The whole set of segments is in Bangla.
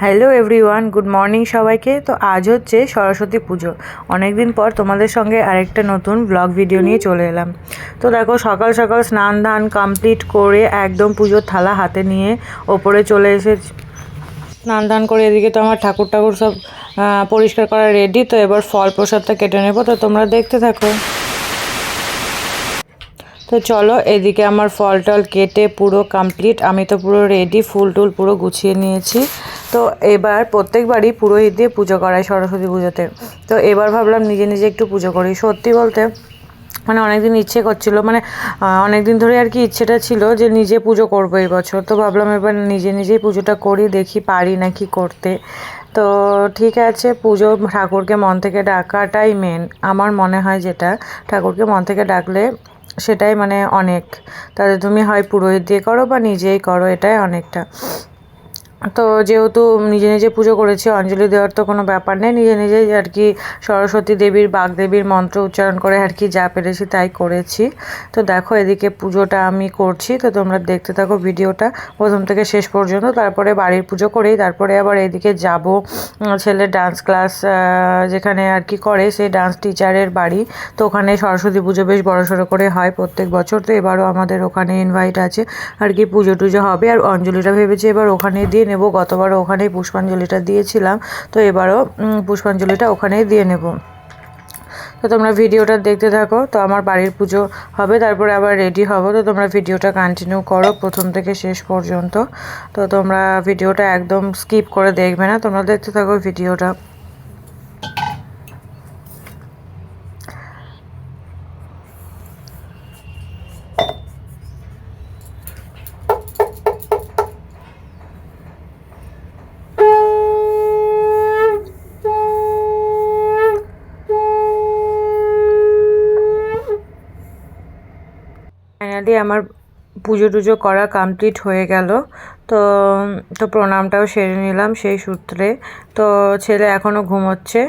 হ্যালো এভরিওয়ান, গুড মর্নিং সবাইকে। তো আজ হচ্ছে সরস্বতী পুজো। অনেক দিন পর তোমাদের সঙ্গে আরেকটা নতুন ব্লগ ভিডিও নিয়ে চলে এলাম। তো দেখো, সকাল সকাল স্নান ধান কমপ্লিট করে একদম পুজোর থালা হাতে নিয়ে ওপরে চলে এসে স্নান ধান করে এদিকে তো আমার ঠাকুর ঠাকুর সব পরিষ্কার করা রেডি তো এবার ফল প্রসাদটা কেটে নেব। তো তোমরা দেখতে থাকো। তো চলো, এদিকে আমার ফল টল কেটে পুরো কমপ্লিট আমি তো পুরো রেডি ফুল টুল পুরো গুছিয়ে নিয়েছি। তো এবার প্রত্যেকবারই পুরোহিত দিয়ে পুজো করাই সরস্বতী পুজোতে। তো এবার ভাবলাম নিজে নিজে একটু পুজো করি। সত্যি বলতে মানে অনেকদিন ইচ্ছে করছিল মানে অনেক দিন ধরে আর কি ইচ্ছেটা ছিল যে নিজে পুজো করব এই বছর। তো ভাবলাম এবার নিজে নিজেই পুজোটা করি, দেখি পারি নাকি করতে। তো ঠিক আছে, পুজো ঠাকুরকে মন থেকে ডাকাটাই মেন আমার মনে হয় যেটা, ঠাকুরকে মন থেকে ডাকলে সেটাই মানে অনেক। তাহলে তুমি হয় পুরোহিত দিয়ে করো বা নিজেই করো, এটাই অনেকটা। তো যেহেতু নিজে নিজে পুজো করেছি, অঞ্জলি দেওয়ার তো কোনো ব্যাপার নেই। নিজে নিজেই আর কি সরস্বতী দেবীর বাগদেবীর মন্ত্র উচ্চারণ করে আর কি যা পেরেছি তাই করেছি। তো দেখো এদিকে পুজোটা আমি করছি। তো তোমরা দেখতে থাকো ভিডিওটা প্রথম থেকে শেষ পর্যন্ত। তারপরে বাড়ির পুজো করেই তারপরে আবার এদিকে যাব। ছেলের ডান্স ক্লাস যেখানে আর কি করে সেই ডান্স টিচারের বাড়ি। তো ওখানে সরস্বতী পুজো বেশ বড়সড় করে হয় প্রত্যেক বছর। তো এবারও আমাদের ওখানে ইনভাইট আছে। আর কি পুজো টুজো হবে। আর অঞ্জলিটা ভেবেছি এবার ওখানে দিয়ে নেব। গতবারও ওখানেই পুষ্পাঞ্জলিটা দিয়েছিলাম। তো এবারও পুষ্পাঞ্জলিটা ওখানেই দিয়ে নেব। তো তোমরা ভিডিওটা দেখতে থাকো। তো আমার বাড়ির পুজো হবে, তারপরে আবার রেডি হব। তো তোমরা ভিডিওটা কন্টিনিউ করো প্রথম থেকে শেষ পর্যন্ত। তো তোমরা ভিডিওটা একদম স্কিপ করে দেখবে না। তোমরা দেখতে থাকো ভিডিওটা। ফাইনালি আমার পুজো টুজো করা কমপ্লিট হয়ে গেল। তো তো প্রণামটাও সেরে নিলাম সেই সূত্রে। তো ছেলে এখনও ঘুমোচ্ছে।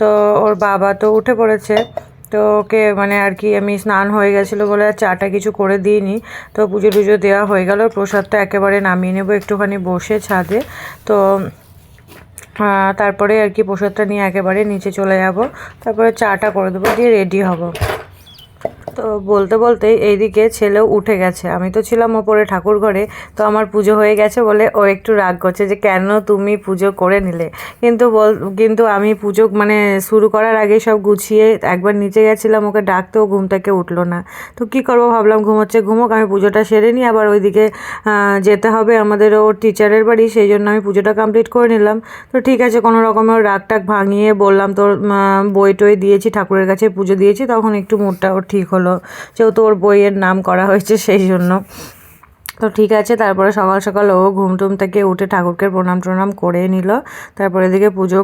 তো ওর বাবা তো উঠে পড়েছে। তো ওকে মানে আর কি আমি স্নান হয়ে গেছিল বলে আর চাটা কিছু করে দিইনি। তো পুজো টুজো দেওয়া হয়ে গেল। প্রসাদটা একেবারে নামিয়ে নেব একটুখানি বসে ছাদে। তো তারপরে আর কি প্রসাদটা নিয়ে একেবারে নিচে চলে যাব। তারপরে চাটা করে দেবো। দিয়ে রেডি হব। তো বলতে বলতেই এইদিকে ছেলেও উঠে গেছে। আমি তো ছিলাম ওপরে ঠাকুর ঘরে, তো আমার পুজো হয়ে গেছে বলে ও একটু রাগ করছে যে কেন তুমি পুজো করে নিলে? কিন্তু বল, কিন্তু আমি পুজো মানে শুরু করার আগে সব গুছিয়ে একবার নিচে গেছিলাম, ওকে ডাকতেও ঘুম থেকে উঠল না। তো কি করব ভাবলাম ঘুমোচ্ছে, ঘুমোক, আমি পুজোটা সেরে নিই, আবার ওইদিকে যেতে হবে আমাদের ওর টিচারের বাড়ি, সেই জন্য আমি পুজোটা কমপ্লিট করে নিলাম। তো ঠিক আছে, কোনো রকমের রাগ টাগ ভাঙিয়ে বললাম, তোর বই টই দিয়েছি, ঠাকুরের কাছে পুজো দিয়েছি, তখন একটু মুডটা ওর ঠিক হলো। যেহেতু ওর বইয়ের নাম করা হয়েছে সেই জন্য। তো ঠিক আছে তারপরে সকাল সকাল ও ঘুম টুম থেকে উঠে ঠাকুরকে প্রণাম টনাম করে নিল। তারপরে এদিকে পুজো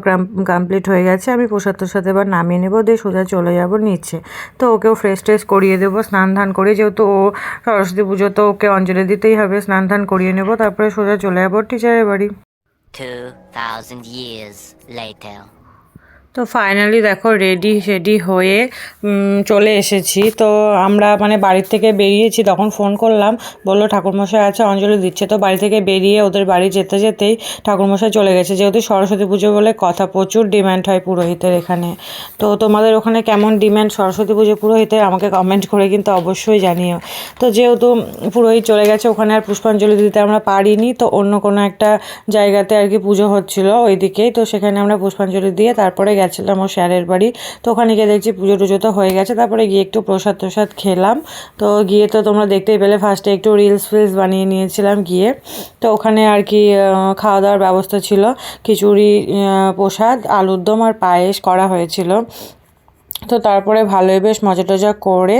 কমপ্লিট হয়ে গেছে আমি প্রসাদ তোর এবার নামিয়ে নেব দিয়ে সোজা চলে যাব নিচে। তো ওকেও ফ্রেশ ট্রেশ করিয়ে দেবো স্নান ধান করে যেহেতু ও সরস্বতী পুজো তো ওকে অঞ্জলি দিতেই হবে স্নান ধান করিয়ে নেব তারপরে সোজা চলে যাব টিচারের বাড়ি। 2,000 years later. তো ফাইনালি দেখো রেডি রেডি হয়ে চলে এসেছি। তো আমরা মানে বাড়ির থেকে বেরিয়েছি, তখন ফোন করলাম, বলল ঠাকুরমশাই আছে, অঞ্জলি দিচ্ছে। তো বাড়ি থেকে বেরিয়ে ওদের বাড়ি যেতে যেতেই ঠাকুরমশাই চলে গেছে। যেহেতু সরস্বতী পুজো বলে কথা, প্রচুর ডিম্যান্ড হয় পুরোহিতের এখানে। তো তোমাদের ওখানে কেমন ডিম্যান্ড সরস্বতী পুজো পুরোহিতের, আমাকে কমেন্ট করে কিন্তু অবশ্যই জানিও। তো যেহেতু পুরোহিত চলে গেছে, ওখানে আর পুষ্পাঞ্জলি দিতে আমরা পারিনি, তো অন্য কোনো একটা জায়গাতে আর কি পুজো হচ্ছিল ওইদিকেই। তো সেখানে আমরা পুষ্পাঞ্জলি দিয়ে তারপরে গেছিলাম ওর স্যারের বাড়ি, তো ওখানে গিয়ে দেখছি পুজো টুজো তো হয়ে গেছে, তারপরে গিয়ে একটু প্রসাদ প্রসাদ খেলাম। তো গিয়ে তো তোমরা দেখতেই পেলে ফার্স্টে একটু রিলস ফিলস বানিয়ে নিয়েছিলাম গিয়ে। তো ওখানে আর কি খাওয়া দাওয়ার ব্যবস্থা ছিল, খিচুড়ি প্রসাদ, আলুর দম আর পায়েস করা হয়েছিল। তো তারপরে ভালোই বেশ মজা টজা করে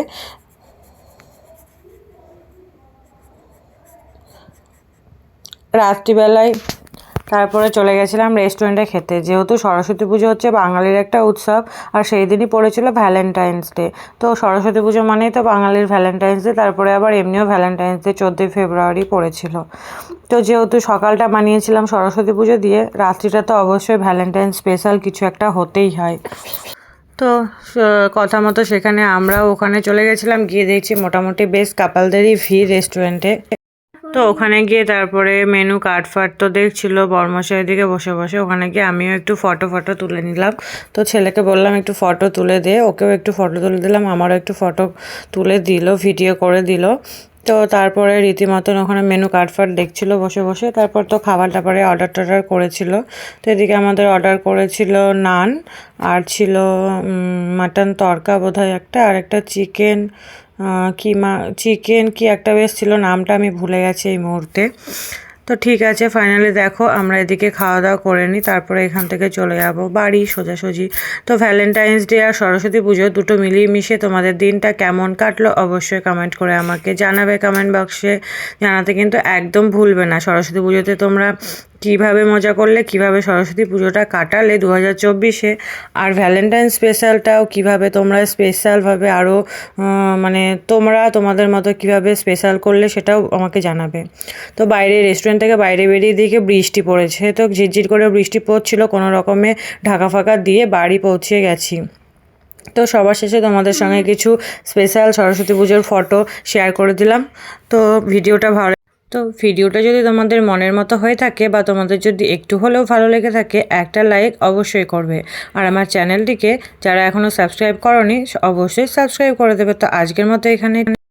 রাত্রিবেলায় তারপরে চলে গেছিলাম রেস্টুরেন্টে খেতে। যেহেতু সরস্বতী পুজো হচ্ছে বাঙালির একটা উৎসব, আর সেই দিনই পড়েছিল ভ্যালেন্টাইন্স ডে তো সরস্বতী পুজো মানেই তো বাঙালির ভ্যালেন্টাইন্স ডে তারপরে আবার এমনিও ভ্যালেন্টাইন্স ডে চোদ্দোই ফেব্রুয়ারি পড়েছিল। তো যেহেতু সকালটা বানিয়েছিলাম সরস্বতী পুজো দিয়ে, রাত্রিটা তো অবশ্যই ভ্যালেন্টাইন স্পেশাল কিছু একটা হতেই হয়। তো কথা মতো সেখানে আমরা ওখানে চলে গেছিলাম, গিয়ে দেখছি মোটামুটি বেশ কাপালদেরই ভিড় রেস্টুরেন্টে তো ওখানে গিয়ে তারপরে মেনু কার্ড ফাট তো দেখছিল, বর্মশাই দিকে বসে বসে ওখানে গিয়ে আমিও একটু ফটো ফটো তুলে নিলাম। তো ছেলেকে বললাম, একটু ফটো তুলে দে। ওকেও একটু ফটো তুলে দিলাম, আমারও একটু ফটো তুলে দিল ভিডিও করে দিল। তো তারপরে রীতিমতন ওখানে মেনু কার্ড ফাট দেখছিল বসে বসে, তারপর তো খাবার টাবারে অর্ডার টর্ডার করেছিল। তো এদিকে আমাদের অর্ডার করেছিল নান, আর ছিল মাটন তরকা বোধহয় একটা, আর একটা চিকেন কি মা চিকেন কি একটা বেশ ছিল, নামটা আমি ভুলে গেছি এই মুহূর্তে। তো ঠিক আছে ফাইনালি দেখো, আমরা এদিকে খাওয়া দাওয়া করে নিই, তারপরে এখান থেকে চলে যাব বাড়ি সোজাসুজি। তো ভ্যালেন্টাইন্স ডে আর সরস্বতী পুজো দুটো মিলিয়ে মিশে তোমাদের দিনটা কেমন কাটলো অবশ্যই কমেন্ট করে আমাকে জানাবে কমেন্ট বক্সে জানাতে কিন্তু একদম ভুলবে না। সরস্বতী পুজোতে তোমরা কীভাবে মজা করলে কীভাবে সরস্বতী পুজোটা কাটালে দু হাজার চব্বিশে? আর ভ্যালেন্টাইন স্পেশালটাও কীভাবে তোমরা স্পেশালভাবে আরও মানে তোমরা তোমাদের মতো কীভাবে স্পেশাল করলে সেটাও আমাকে জানাবে। তো বাইরে রেস্টুরেন্ট থেকে বাইরে বেরিয়ে দিকে বৃষ্টি পড়েছে। তো ঝিরঝির করে বৃষ্টি পড়ছিল কোনো রকমে ঢাকা ফাঁকা দিয়ে বাড়ি পৌঁছে গেছি। তো সবার শেষে তোমাদের সঙ্গে কিছু স্পেশাল সরস্বতী পুজোর ফটো শেয়ার করে দিলাম। তো ভিডিওটা ভালো তো ভিডিওটা যদি তোমাদের মনের মতো হয়ে থাকে বা তোমাদের যদি একটু হলেও ভালো লেগে থাকে, একটা লাইক অবশ্যই করবে। আর আমার চ্যানেলটিকে যারা এখনও সাবস্ক্রাইব করনি, অবশ্যই সাবস্ক্রাইব করে দেবে। তো আজকের মতো এখানে